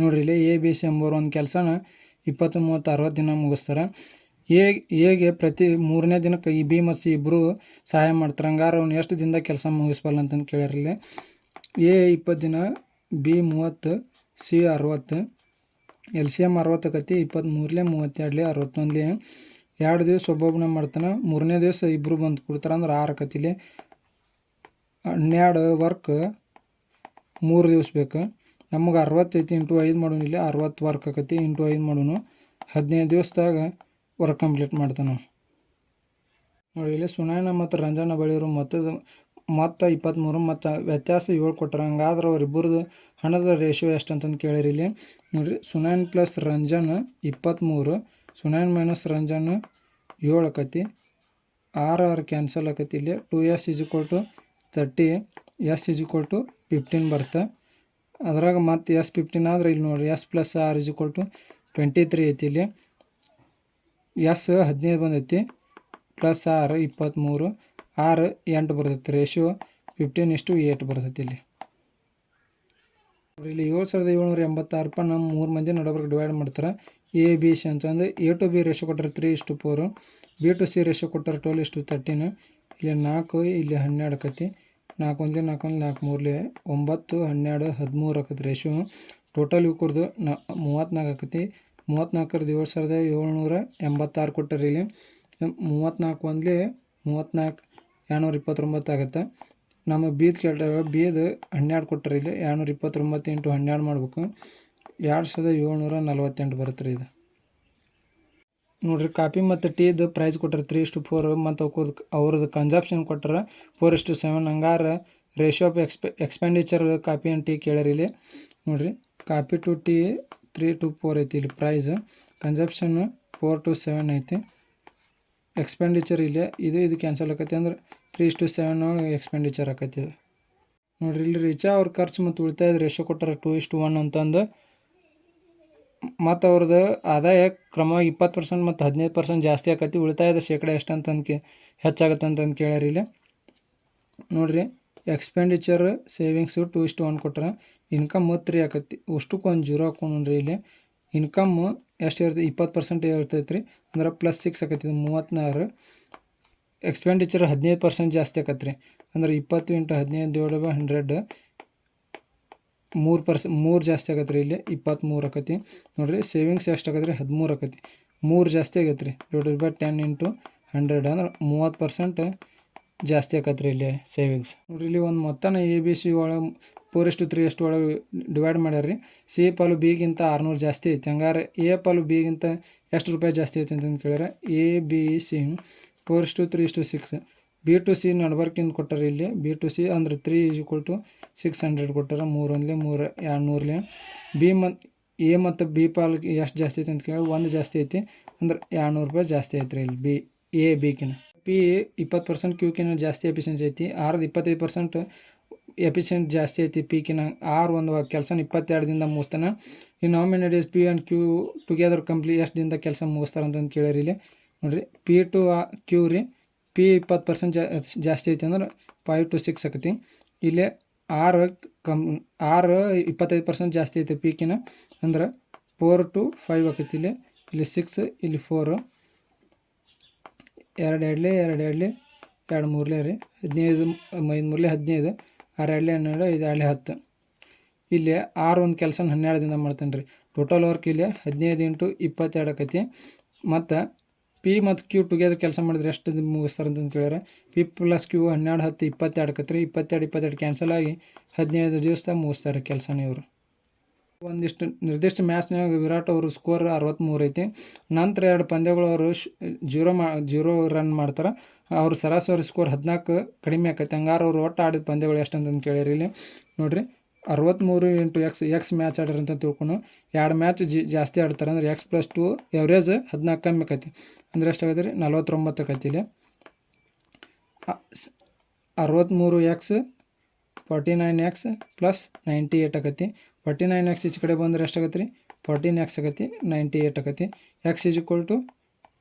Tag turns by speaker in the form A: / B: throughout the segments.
A: ನೋಡ್ರಿ ಇಲ್ಲಿ A B C ಎಂಬೋರು ಒಂದು ಕೆಲಸನ ಇಪ್ಪತ್ತು ಮೂವತ್ತು ಅರವತ್ತು ದಿನ ಮುಗಿಸ್ತಾರೆ. ಎ ಎಗೆ ಪ್ರತಿ ಮೂರನೇ ದಿನಕ್ಕೆ ಈ ಬಿ ಮತ್ತು ಸಿ ಇಬ್ಬರು ಸಹಾಯ ಮಾಡ್ತಾರೆ. ಹಂಗಾರೆ ಅವ್ನು ಎಷ್ಟು ದಿನದಾಗ ಕೆಲಸ ಮುಗಿಸ್ಬಲ್ಲ ಅಂತಂದು ಕೇಳಿರಲಿ ಎ ಇಪ್ಪತ್ತು ದಿನ ಬಿ ಮೂವತ್ತು ಸಿ ಅರವತ್ತು ಎಲ್ ಸಿ ಎಂ ಅರವತ್ತಕತಿ ಇಪ್ಪತ್ತ್ಮೂರಲೇ ಮೂವತ್ತೆರಡಲೇ ಅರವತ್ತೊಂದಲೇ ಎರಡು ದಿವಸ ಒಬ್ಬೊಬ್ಬನ ಮಾಡ್ತಾನೆ. ಮೂರನೇ ದಿವಸ ಇಬ್ಬರು ಬಂದು ಕೊಡ್ತಾರೆ ಅಂದ್ರೆ ಆರು ಕತ್ತಿಲಿ ಹನ್ನೆರಡು ವರ್ಕ್ ಮೂರು ದಿವಸ ಬೇಕು. ನಮಗೆ ಅರವತ್ತೈತಿ ಇಂಟು ಐದು ಮಾಡೋನು, ಇಲ್ಲಿ ಅರವತ್ತು ವರ್ಕ್ ಆಕತಿ, ಇಂಟು ಐದು ಮಾಡೋನು. ಹದಿನೈದು ದಿವಸದಾಗ ವರ್ಕ್ ಕಂಪ್ಲೀಟ್ ಮಾಡ್ತಾನೆ ನೋಡಿ, ಇಲ್ಲಿ ಸುನಾಯನ ಮತ್ತು ರಂಜನ ಬಳಿಯವರು ಮೊತ್ತದ ಮೊತ್ತ ಇಪ್ಪತ್ತ್ಮೂರು ಮತ್ತು ವ್ಯತ್ಯಾಸ ಏಳು ಕೊಟ್ಟರೆ ಹಂಗಾದ್ರೆ ಅವರಿಬ್ಬರದು ಹಣದ ರೇಷಿಯೋ ಎಷ್ಟು ಅಂತಂದು ಕೇಳಿರಿ ಇಲ್ಲಿ. ನೋಡಿರಿ, ಸುನಾಯನ್ ಪ್ಲಸ್ ರಂಜನ್ ಇಪ್ಪತ್ತ್ಮೂರು ಸುನೈನ್ ಮೈನಸ್ ರಂಜನ್ ಏಳು ಆಕತಿ. ಆರು ಆರು ಕ್ಯಾನ್ಸಲ್ ಆಕತಿ. ಇಲ್ಲಿ ಟು ಎಸ್ ಇಸ್ ಕೊಟ್ಟು ತರ್ಟಿ ಎಸ್ ಇಸ್ ಕೊಟ್ಟು ಟು ಫಿಫ್ಟೀನ್ ಬರುತ್ತೆ ಅದ್ರಾಗ ಮತ್ತೆ ಎಸ್ ಫಿಫ್ಟೀನ್ ಆದ್ರೆ ಇಲ್ಲಿ ನೋಡಿರಿ S plus R is equal to twenty three ಐತಿ ಇಲ್ಲಿ. ಎಸ್ ಹದಿನೈದು ಬಂದೈತಿ ಪ್ಲಸ್ ಆರ್ ಇಪ್ಪತ್ತ್ಮೂರು ಆರ್ ಎಂಟು ಬರ್ತೈತಿ ರೇಷಿಯೋ ಫಿಫ್ಟೀನ್ ಇಷ್ಟು ಏಟ್ ಬರ್ತೈತಿ ಇಲ್ಲಿ. ಇಲ್ಲಿ ಏಳು ಸಾವಿರದ ಏಳ್ನೂರ ಎಂಬತ್ತಾರು ರೂಪಾಯಿ ನಮ್ಮ ಮೂರು ಮಂದಿ ನಡೋಬ್ರಿಗೆ ಡಿವೈಡ್ ಮಾಡ್ತಾರೆ. ಎ ಬಿ ಸಿ ಅಂತಂದು ಎ ಟು ಬಿ ರೇಷೋ ಕೊಟ್ಟರೆ ತ್ರೀ ಇಷ್ಟು four B to C ratio ಕೊಟ್ಟರೆ ಟ್ವೆಲ್ ಇಷ್ಟು ತರ್ಟೀನು ಇಲ್ಲಿ ನಾಲ್ಕು, ಇಲ್ಲಿ ಹನ್ನೆರಡು ಆಕತಿ ನಾಲ್ಕು ಒಂದೇ, ನಾಲ್ಕು ಮೂರಲಿ ಒಂಬತ್ತು, ಹನ್ನೆರಡು, ಹದಿಮೂರು ಆಕತಿ ರೇಷು ಟೋಟಲ್ ಇವ್ಕರ್ದು ನಾ, ಮೂವತ್ತ್ನಾಲ್ಕು ಆಕತಿ ಮೂವತ್ತ್ನಾಲ್ಕರದ್ದು ಏಳು ಸಾವಿರದ ಏಳ್ನೂರ ಎಂಬತ್ತಾರು ಕೊಟ್ಟರಿ ಇಲ್ಲಿ. ಮೂವತ್ತ್ನಾಲ್ಕು ಒಂದ್ಲಿ ಮೂವತ್ತ್ನಾಲ್ಕು, ಎರಡುನೂರ ಇಪ್ಪತ್ತೊಂಬತ್ತು ಆಗುತ್ತೆ. ನಮಗೆ ಬೀದ್ ಕೇಳ್ತಾರೆ ಬೀದ್ ಹನ್ನೆರಡು ಕೊಟ್ಟರೆ ಇಲ್ಲಿ, ಎರಡುನೂರ ಇಪ್ಪತ್ತೊಂಬತ್ತು ಇಂಟು ಹನ್ನೆರಡು ಮಾಡ್ಬೇಕು. ಎರಡು ಸಾವಿರದ ಏಳ್ನೂರ ನಲ್ವತ್ತೆಂಟು ಬರುತ್ತೆ ರೀ ಇದು. ನೋಡಿರಿ, ಕಾಪಿ ಮತ್ತು ಟೀದು ಪ್ರೈಸ್ ಕೊಟ್ಟರೆ ತ್ರೀ ಇಷ್ಟು ಫೋರ್ ಮತ್ತು ಅವ್ರದ್ದು ಅವ್ರದ್ದು ಕನ್ಸಪ್ಷನ್ ಕೊಟ್ಟರೆ ಫೋರ್ ಇಷ್ಟು ಸೆವೆನ್ ಹಂಗಾರೆ ರೇಷಿಯೋ ಆಫ್ ಎಕ್ಸ್ಪೆ ಎಕ್ಸ್ಪೆಂಡಿಚರ್ ಕಾಪಿ ಆ್ಯಂಡ್ ಟೀ ಕೇಳ್ಯಾರ ಇಲ್ಲಿ. ನೋಡಿರಿ, coffee to tea three to four ಐತಿ ಇಲ್ಲಿ price consumption four to seven ಐತಿ. ಎಕ್ಸ್ಪೆಂಡಿಚರ್ ಇಲ್ಲಿ, ಇದು ಇದು ಕ್ಯಾನ್ಸಲ್ ಆಕತಿ ಅಂದ್ರೆ ತ್ರೀ ಇಷ್ಟು ಸೆವೆನ್ ಎಕ್ಸ್ಪೆಂಡಿಚರ್ ಆಕತಿ. ನೋಡಿರಿ, ಇಲ್ಲಿ ರೀಚ ಅವ್ರ ಖರ್ಚು ಮತ್ತು ಉಳಿತಾಯದ ರೇಷೋ ಕೊಟ್ಟಾರ ಟು ಇಷ್ಟು ಒನ್ ಅಂತಂದು ಮತ್ತು ಅವ್ರದ್ದು ಆದಾಯ ಕ್ರಮವಾಗಿ ಇಪ್ಪತ್ತು ಪರ್ಸೆಂಟ್ ಮತ್ತು ಹದಿನೈದು ಪರ್ಸೆಂಟ್ ಜಾಸ್ತಿ ಆಕತಿ ಉಳಿತಾಯದ ಶೇಕಡ ಎಷ್ಟು ಅಂತಂದು ಕೇ ಹೆಚ್ಚಾಗತ್ತೆ ಅಂತಂದು ಕೇಳ್ಯಾರ ಇಲ್ಲಿ. ನೋಡಿರಿ ಎಕ್ಸ್ಪೆಂಡಿಚರ್ ಸೇವಿಂಗ್ಸು ಟು ಇಷ್ಟು ಒನ್ ಕೊಟ್ರೆ ಇನ್ಕಮ್ ತ್ರೀ ಆಕತಿ. ಅಷ್ಟಕ್ಕೆ ಒಂದು ಜೀರೋ ಹಾಕೊಂಡ್ರಿ ಇಲ್ಲಿ. ಇನ್ಕಮ್ ಎಷ್ಟು ಇರ್ತೈತಿ? ಇಪ್ಪತ್ತು ಪರ್ಸೆಂಟ್ ಇರ್ತೈತೆ ರೀ ಅಂದ್ರೆ ಪ್ಲಸ್ ಸಿಕ್ಸ್ ಆಕತಿ ಮೂವತ್ತ್ನಾರು ಎಕ್ಸ್ಪೆಂಡಿಚರ್ ಹದಿನೈದು ಪರ್ಸೆಂಟ್ ಜಾಸ್ತಿ ಆಕತ್ತೆ ರೀ ಅಂದ್ರೆ ಇಪ್ಪತ್ತು ಇಂಟು ಹದಿನೈದು ಡಿವೈಡ್ ಬೈ ಹಂಡ್ರೆಡ್ ಮೂರು ಪರ್ಸೆ, ಮೂರು ಜಾಸ್ತಿ ಆಗತ್ತೆ ರೀ ಇಲ್ಲಿ ಇಪ್ಪತ್ತ್ಮೂರು ಆಕತಿ. ನೋಡಿರಿ ಸೇವಿಂಗ್ಸ್ ಎಷ್ಟು ಆಗತ್ತೆ ರೀ ಹದಿಮೂರು ಆಕತಿ. ಮೂರು ಜಾಸ್ತಿ ಆಗತ್ತೆ ರೀ divided by ten into hundred ಅಂದ್ರೆ ಮೂವತ್ತು ಪರ್ಸೆಂಟ್ ಜಾಸ್ತಿ ಆಕತ್ತೆ ರೀ ಇಲ್ಲಿ ಸೇವಿಂಗ್ಸ್ ನೋಡಿರಿ, ಇಲ್ಲಿ ಒಂದು ಮೊತ್ತನ ಎ ಬಿ ಸಿ ಒಳಗೆ ಫೋರ್ ಎಷ್ಟು ತ್ರೀ ಎಷ್ಟು ಒಳಗೆ ಡಿವೈಡ್ ಮಾಡ್ಯಾರ ರೀ ಸಿ ಪಾಲು ಬಿಗಿಂತ ಆರುನೂರು ಜಾಸ್ತಿ ಐತಿ. ಹಂಗಾರೆ ಎ ಪಾಲು ಬಿಗಿಂತ ಎಷ್ಟು ರೂಪಾಯಿ ಜಾಸ್ತಿ ಐತಿ ಅಂತಂದು ಕೇಳ್ಯಾರ? ಎ ಬಿ ಸಿ ಫೋರ್ ಇಷ್ಟು ತ್ರೀ ಇಷ್ಟು ಸಿಕ್ಸ್ ಬಿ ಟು ಸಿ ನಡ್ಬರ್ಕಿಂದ ಕೊಟ್ಟಾರ ಇಲ್ಲಿ ಬಿ ಟು ಸಿ ಅಂದ್ರೆ three is equal to six hundred ಕೊಟ್ಟಾರ ಮೂರೊಂದ್ಲೆ ಮೂರು ಎರಡು ನೂರ್ಲೆ ಬಿ ಮತ್ತು ಎ ಮತ್ತು ಬಿ ಪಾಲ್ ಎಷ್ಟು ಜಾಸ್ತಿ ಐತೆ ಅಂತ ಕೇಳಿ ಒಂದು ಜಾಸ್ತಿ ಐತಿ ಅಂದ್ರೆ ಎರಡು ನೂರು ರೂಪಾಯಿ ಜಾಸ್ತಿ ಐತೆ ರೀ ಇಲ್ಲಿ ಬಿ ಎ ಬಿಕಿನ ಪಿ ಇಪ್ಪತ್ತು ಪರ್ಸೆಂಟ್ ಕ್ಯೂಕಿನ ಜಾಸ್ತಿ ಎಫಿಷಿಯನ್ಸಿ ಐತಿ ಆರ್ದು ಇಪ್ಪತ್ತೈದು ಪರ್ಸೆಂಟ್ ಎಫಿಷಿಯೆಂಟ್ ಜಾಸ್ತಿ ಐತಿ ಪಿಕಿನ ಆರು ಒಂದು ಕೆಲಸ ಇಪ್ಪತ್ತೆರಡು ದಿನದ ಮುಗಿಸ್ತಾನೆ. ಈ nominate P and Q together complete ಎಷ್ಟು ದಿನದ ಕೆಲಸ ಮುಗಿಸ್ತಾರೆ ಅಂತಂದು ಕೇಳ್ಯಾರ ಇಲ್ಲಿ. ನೋಡಿರಿ ಪಿ ಟು ಕ್ಯೂ ರೀ ಪಿ ಇಪ್ಪತ್ತು ಪರ್ಸೆಂಟ್ ಜಾಸ್ತಿ ಐತಿ ಅಂದ್ರೆ ಫೈವ್ ಟು ಸಿಕ್ಸ್ ಆಕತಿ. ಇಲ್ಲಿ ಆರು, ಕಮ್, ಆರು ಇಪ್ಪತ್ತೈದು ಪರ್ಸೆಂಟ್ ಜಾಸ್ತಿ ಐತೆ ಪೀಕಿನ ಅಂದ್ರೆ ಫೋರ್ ಟು ಫೈವ್ ಆಕೈತಿ ಇಲ್ಲಿ. ಇಲ್ಲಿ ಸಿಕ್ಸ್ ಇಲ್ಲಿ ಫೋರು ಎರಡು ಎರಡಲಿ ಎರಡು ಎರಡಲಿ ಎರಡು ಮೂರಲೇ ರೀ. ಹದಿನೈದು ಐದು ಮೂರಲೆ, ಹದಿನೈದು. ಆರು ಎರಡಲೆ ಹನ್ನೆರಡು, ಐದು ಎರಡಲೆ ಹತ್ತು. ಇಲ್ಲಿ ಆರು ಒಂದು ಕೆಲಸ ಹನ್ನೆರಡು ದಿನ ಮಾಡ್ತೇನೆ ರೀ ಟೋಟಲ್ ವರ್ಕ್ ಇಲ್ಲಿ ಹದಿನೈದು ಇಂಟು ಇಪ್ಪತ್ತೆರಡು ಆಕೈತಿ. ಮತ್ತು ಪಿ ಮತ್ತು ಕ್ಯೂ ಟುಗೆದರ್ ಕೆಲಸ ಮಾಡಿದ್ರೆ ಎಷ್ಟು ಮುಗಿಸ್ತಾರೆ ಅಂತಂದು ಕೇಳ್ಯಾರ. ಪಿ ಪ್ಲಸ್ ಕ್ಯೂ ಹನ್ನೆರಡು, ಹತ್ತು, ಇಪ್ಪತ್ತೆರಡು ಕತ್ರಿ, ಇಪ್ಪತ್ತೆರಡು ಇಪ್ಪತ್ತೆರಡು ಕ್ಯಾನ್ಸಲ್ ಆಗಿ ಹದಿನೈದು ದಿವಸದಾಗ ಮುಗಿಸ್ತಾರೆ ಕೆಲಸನೇ ಇವರು. ಒಂದಿಷ್ಟು ನಿರ್ದಿಷ್ಟ ಮ್ಯಾಚ್ನಾಗ ವಿರಾಟ್ ಅವರು ಸ್ಕೋರ್ ಅರವತ್ತ್ಮೂರು ಐತಿ. ನಂತರ ಎರಡು ಪಂದ್ಯಗಳು ಅವರು ಜೀರೋ ಮಾ, ಜೀರೋ ರನ್ ಮಾಡ್ತಾರೆ. ಅವ್ರ ಸರಾಸರಿ ಸ್ಕೋರ್ ಹದಿನಾಲ್ಕು ಕಡಿಮೆ ಆಕೈತೆ. ಹಂಗಾರು ಅವ್ರು ಒಟ್ಟು ಆಡಿದ ಪಂದ್ಯಗಳು ಎಷ್ಟು ಅಂತಂದು ಕೇಳಿರಿ ಇಲ್ಲಿ. ನೋಡಿರಿ. ಅರವತ್ತ್ಮೂರು ಇಂಟು ಎಕ್ಸ್ ಎಕ್ಸ್ ಮ್ಯಾಚ್ ಆಡ್ಯಾರ ಅಂತ ತಿಳ್ಕೊಂಡು ಎರಡು ಮ್ಯಾಚ್ ಜಿ, ಜಾಸ್ತಿ ಆಡ್ತಾರೆ. ಅಂದ್ರೆ ಎಕ್ಸ್ ಪ್ಲಸ್ ಟು ಎವ್ರೇಜ್ ಹದಿನಾಲ್ಕು ಕಮ್ಮಿ ಆಕೈತಿ. ಅಂದ್ರೆ ಎಷ್ಟಾಗತ್ತೆ ರೀ? ನಲ್ವತ್ತೊಂಬತ್ತು ಆಕೈತಿ ಇಲ್ಲಿ. ಅರವತ್ತ್ಮೂರು X forty nine X plus ninety eight ಆಗತಿ forty nine X ಈಚೆ ಕಡೆ ಬಂದ್ರೆ ಎಷ್ಟಾಗತ್ತೆ ರೀ? ಫಾರ್ಟೀನ್ ಎಕ್ಸ್ ಆಗತಿ ನೈಂಟಿ ಏಟ್ ಆಕತಿ. ಎಕ್ಸ್ ಈಸ್ ಈಕ್ವಲ್ ಟು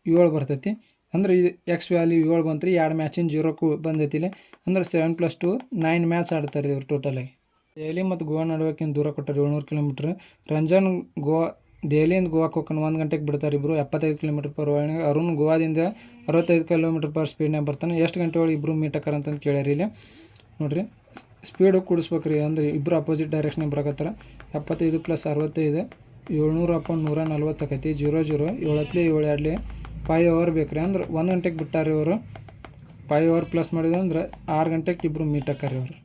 A: ಏಳು ಬರ್ತೈತಿ. ಅಂದ್ರೆ ಇದು ಎಕ್ಸ್ ವ್ಯಾಲ್ಯೂ ಏಳು ಬಂತು ರೀ ಎರಡು ಮ್ಯಾಚಿನ ಜೀರೋಕ್ಕೂ ಬಂದೈತಿ ಇಲ್ಲಿ. ಅಂದ್ರೆ seven plus two nine match ಆಡ್ತಾರೆ ಇವ್ರು ಟೋಟಲಾಗಿ ದೆಹಲಿ ಮತ್ತು ಗೋವಾ ನಡುವಕ್ಕಿಂತ ದೂರ ಕೊಟ್ಟಾರೆ ಏಳ್ನೂರು ಕಿಲೋಮೀಟ್ರ್. ರಂಜನ್, ಗೋವಾ ದೆಹಲಿಯಿಂದ ಗೋವಾಕ್ಕೆ ಹೋಗ್ಕೊಂಡು ಒಂದು ಗಂಟೆಗೆ ಬಿಡ್ತಾರೆ ಇಬ್ಬರು ಎಪ್ಪತ್ತೈದು ಕಿಲೋಮೀಟ್ರ್ ಪರ್ ವಾಹನ ಅರುಣ್ ಗೋವಾದಿಂದ ಅರವತ್ತೈದು ಕಿಲೋಮೀಟ್ರ್ ಪರ್ ಸ್ಪೀಡ್ನಾಗ ಬರ್ತಾನೆ. ಎಷ್ಟು ಗಂಟೆ ಒಳಗೆ ಇಬ್ಬರು ಮೀಟ್ ಆಕಾರ ಅಂತಂದು ಕೇಳ್ಯಾರ ಇಲ್ಲಿ. ನೋಡಿರಿ ಸ್ಪೀಡು ಕೂಡಿಸ್ಬೇಕ್ರಿ ಅಂದ್ರೆ ಇಬ್ಬರು ಅಪೋಸಿಟ್ ಡೈರೆಕ್ಷನ್ಗೆ ಬರಕತ್ತಾರ. ಎಪ್ಪತ್ತೈದು ಪ್ಲಸ್ ಅರವತ್ತೈದು, ಏಳ್ನೂರು ಅಪಾಯಿಂಟ್ ನೂರ ನಲ್ವತ್ತು ಆಕೈತಿ. ಜೀರೋ ಜೀರೋ ಏಳತ್ಲಿ ಏಳು ಎರಡ್ಲಿ ಫೈವ್ ಅವರ್ ಬೇಕು ರೀ ಅಂದ್ರೆ ಒಂದು ಗಂಟೆಗೆ ಬಿಟ್ಟಾರೆ ಇವರು. ಫೈವ್ ಅವರ್ ಪ್ಲಸ್ ಮಾಡಿದ್ರೆ ಅಂದ್ರೆ ಆರು ಗಂಟೆಗೆ ಇಬ್ಬರು ಮೀಟ್ ಆಕಾರ ಇವರು.